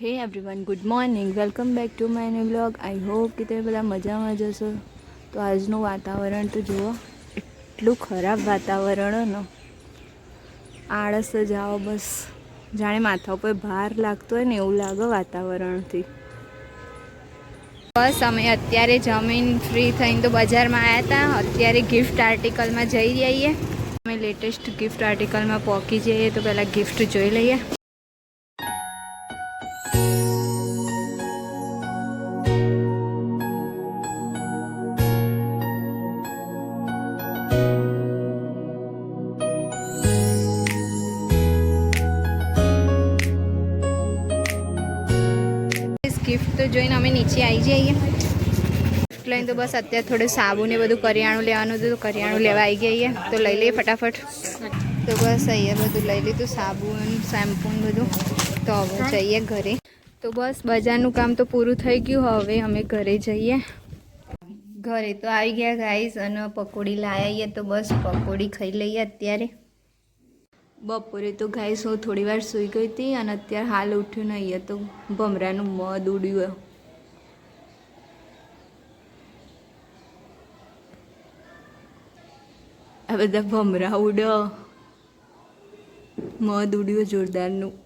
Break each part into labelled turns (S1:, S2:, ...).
S1: Hey everyone good morning welcome back to my new vlog I hope કે તમે બધા મજામાં જશો તો આજનું વાતાવરણ તો જુઓ, એટલું ખરાબ વાતાવરણ ને. આળસ જ આવો બસ. જાણે માથા ઉપર ભાર લાગતો હોય ને એવું લાગે વાતાવરણથી. બસ અમે અત્યારે જમીન ફ્રી થઈને તો બજારમાં આવ્યા હતા અત્યારે ગિફ્ટ આર્ટિકલમાં જઈ જઈએ અમે લેટેસ્ટ ગિફ્ટ આર્ટિકલમાં પહોંચી જઈએ તો પહેલાં ગિફ્ટ જોઈ લઈએ. ગિફ્ટ તો જોઈને અમે નીચે આવી જઈએ. ગિફ્ટ લઈને તો બસ અત્યારે થોડું સાબુ ને બધું કરિયાણું લેવાનું હતું, તો કરિયાણું લેવા આવી ગઈએ તો લઈ લઈએ ફટાફટ. તો બસ અહીંયા બધું લઈ લીધું, સાબુ શેમ્પૂ બધું. તો હવે જઈએ ઘરે. તો બસ, બજારનું કામ તો પૂરું થઈ ગયું. હવે અમે ઘરે જઈએ. ઘરે તો આવી ગયા ગાઈસ અને પકોડી લાવીએ તો બસ, પકોડી ખાઈ લઈએ અત્યારે. બપોરે તો ગાઈસ હું થોડી વાર સૂઈ ગઈ હતી અને અત્યારે હાલ ઉઠ્યું નહીં તો ભમરાનું મધ ઉડ્યું. આ બધા ભમરા ઉડ મધ ઉડ્યું જોરદારનું.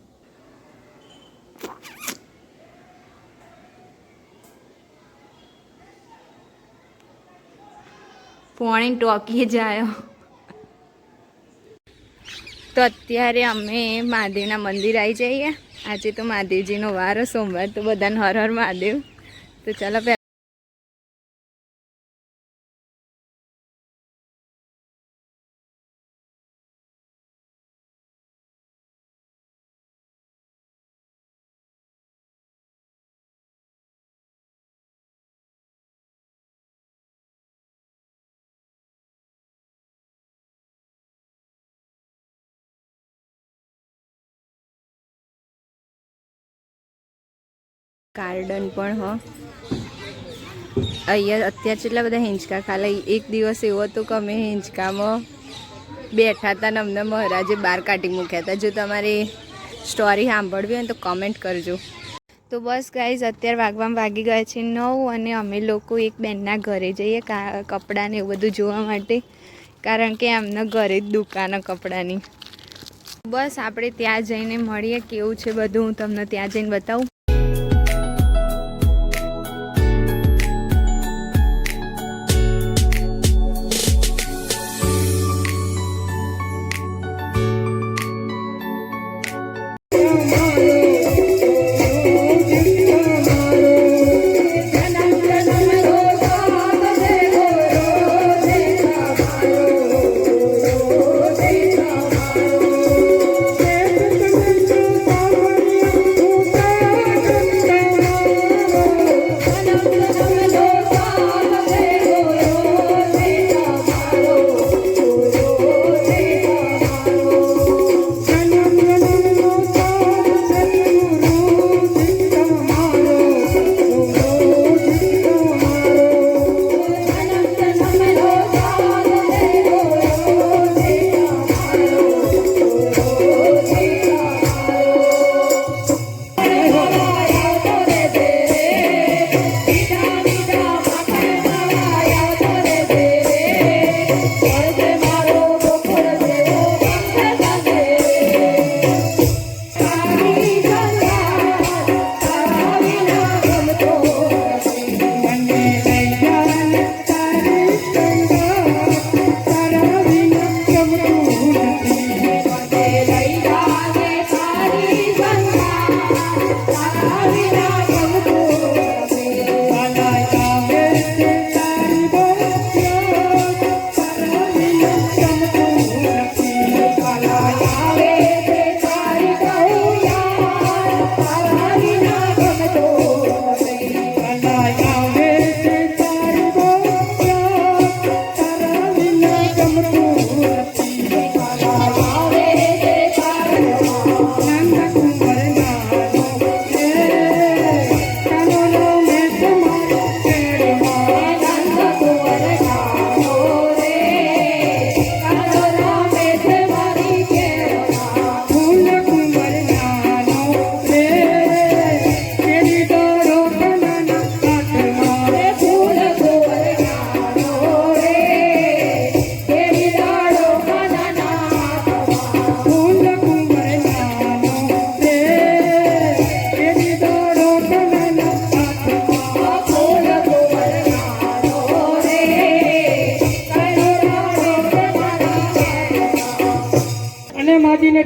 S1: પોણી ટોકી જાય. તો અત્યારે અમે મહાદેવના મંદિર આવી જઈએ. આજે તો મહાદેવજીનો વાર, સોમવાર તો બધાને હર હર મહાદેવ. તો ચાલો ગાર્ડન પણ, હો. અહીંયા અત્યારે કેટલા બધા હિંચકા ખાલે એક દિવસ એવો હતો કે અમે હિંચકામાં બેઠા હતા ને અમને મહારાજે બહાર કાઢી મૂક્યા હતા. જો તમારે સ્ટોરી સાંભળવી હોય તો કમેન્ટ કરજો. તો બસ ગાઈઝ અત્યારે વાગવામાં વાગી ગયા છે નવ અને અમે લોકો એક બેનના ઘરે જઈએ કા, કપડાં એવું બધું જોવા માટે. કારણ કે એમના ઘરે જ દુકાન કપડાની. બસ આપણે ત્યાં જઈને મળીએ, કેવું છે બધું હું તમને ત્યાં જઈને બતાવું.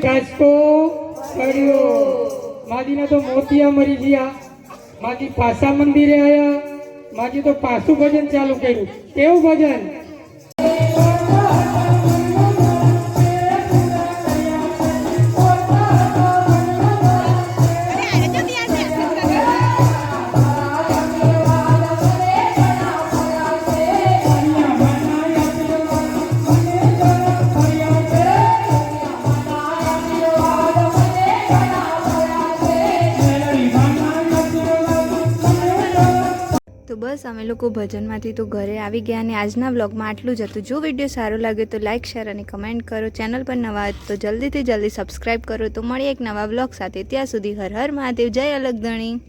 S2: ઢાસકો કર્યો. માજીના તો મોતિયા મરી ગયા. માજી પાસા મંદિરે આવ્યા માજી તો પાછું ભજન ચાલુ કર્યું. કેવું ભજન?
S1: લોકો ભજનમાંથી તો ઘરે આવી ગયા અને આજના વ્લોગમાં આટલું જ હતું. જો વીડિયો સારો લાગ્યો તો લાઇક શેર અને કમેન્ટ કરો. ચેનલ પર નવા તો જલ્દીથી જલ્દી સબસ્ક્રાઈબ કરો. તો મળીએ એક નવા વ્લોગ સાથે. ત્યાં સુધી હર હર મહાદેવ. જય અલગધણી